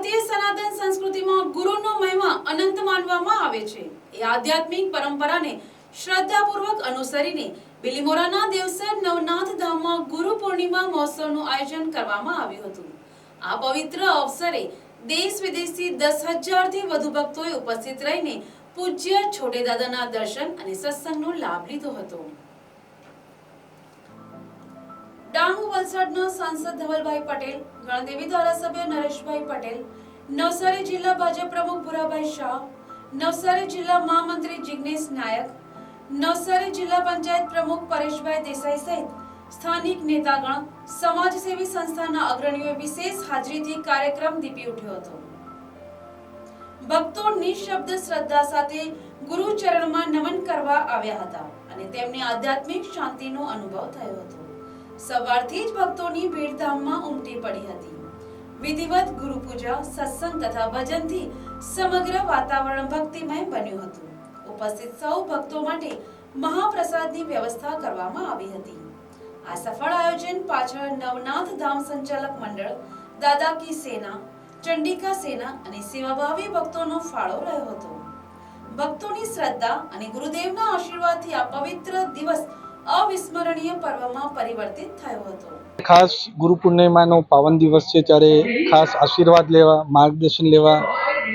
ભારતીય સનાતન સંસ્કૃતિમાં ગુરુનો મહિમા અનંત માનવામાં આવે છે. એ આધ્યાત્મિક પરંપરાને શ્રદ્ધાપૂર્વક અનુસરીને બિલીમોરાના દેવસર નવનાથ ધામમાં ગુરુ પૂર્ણિમા મહોત્સવનું આયોજન કરવામાં આવ્યું હતું. આ પવિત્ર અવસરે દેશ વિદેશથી દસ હજારથી વધુ ભક્તોએ ઉપસ્થિત રહીને પૂજ્ય છોટે દાદાના દર્શન અને સત્સંગનો લાભ લીધો હતો. ડાંગ વલસાડના સાંસદ ધવલભાઈ પટેલ, ગણદેવી ધારાસભ્ય નરેશભાઈ પટેલ, નવસારી જિલ્લા ભાજપ પ્રમુખ ભુરાભાઈ શાહ, નવસારી જિલ્લા મહામંત્રી જિગ્નેશ નાયક, નવસારી જિલ્લા પંચાયત પ્રમુખ પરેશભાઈ દેસાઈ સહિત સ્થાનિક નેતાગણ, સમાજસેવી સંસ્થાના અગ્રણીઓએ વિશેષ હાજરીથી કાર્યક્રમ દીપી ઉઠ્યો હતો. ભક્તો નિશબ્દ શ્રદ્ધા સાથે ગુરુ ચરણમાં નમન કરવા આવ્યા હતા અને તેમને આધ્યાત્મિક શાંતિનો અનુભવ થયો હતો. સવારથી જ ભક્તોની ભીડ ધામમાં ઉમટી પડી હતી. વિધિવત ગુરુ પૂજા સત્સંગ તથા ભજનથી સમગ્ર વાતાવરણ ભક્તિમય બન્યું હતું. ઉપસ્થિત સૌ ભક્તો માટે મહાપ્રસાદની વ્યવસ્થા કરવામાં આવી હતી. આ સફળ આયોજન પાછળ નવનાથ ધામ સંચાલક મંડળ દાદા કી સેના, ચંડિકા સેના અને સેવાભાવી ભક્તોનો ફાળો રહ્યો હતો. ભક્તોની શ્રદ્ધા અને ગુરુદેવના આશીર્વાદથી આ પવિત્ર દિવસ અવિસ્મરણીય પર્વમાં પરિવર્તિત થયો હતો. ખાસ ગુરુ પૂર્ણિમાનો પાવન દિવસ છે ત્યારે ખાસ આશીર્વાદ લેવા, માર્ગદર્શન લેવા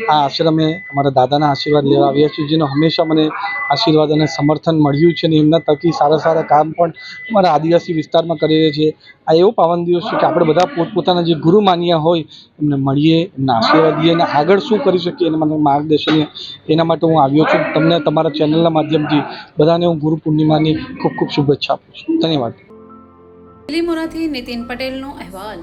આ આશ્રમે અમારા દાદાના આશીર્વાદ લેવા આવ્યા છીએ, જેનો હંમેશા મને આશીર્વાદ અને સમર્થન મળ્યું છે અને એમના તકી સારા સારા કામ પણ અમારા આદિવાસી વિસ્તારમાં કરી રહ્યા છે આ એવો પાવન દિવસ છે કે આપણે બધા પોતપોતાના જે ગુરુ માન્યા હોય, એમને મળીએ, એમના આશીર્વાદ લઈએ અને આગળ શું કરી શકીએ એના માટે માર્ગદર્શન એના માટે હું આવ્યો છું. તમને તમારા ચેનલના માધ્યમથી બધાને હું ગુરુ પૂર્ણિમાની ખૂબ ખૂબ શુભેચ્છા આપું છું. ધન્યવાદ. બિલીમોરાથી નીતિન પટેલનો અહેવાલ.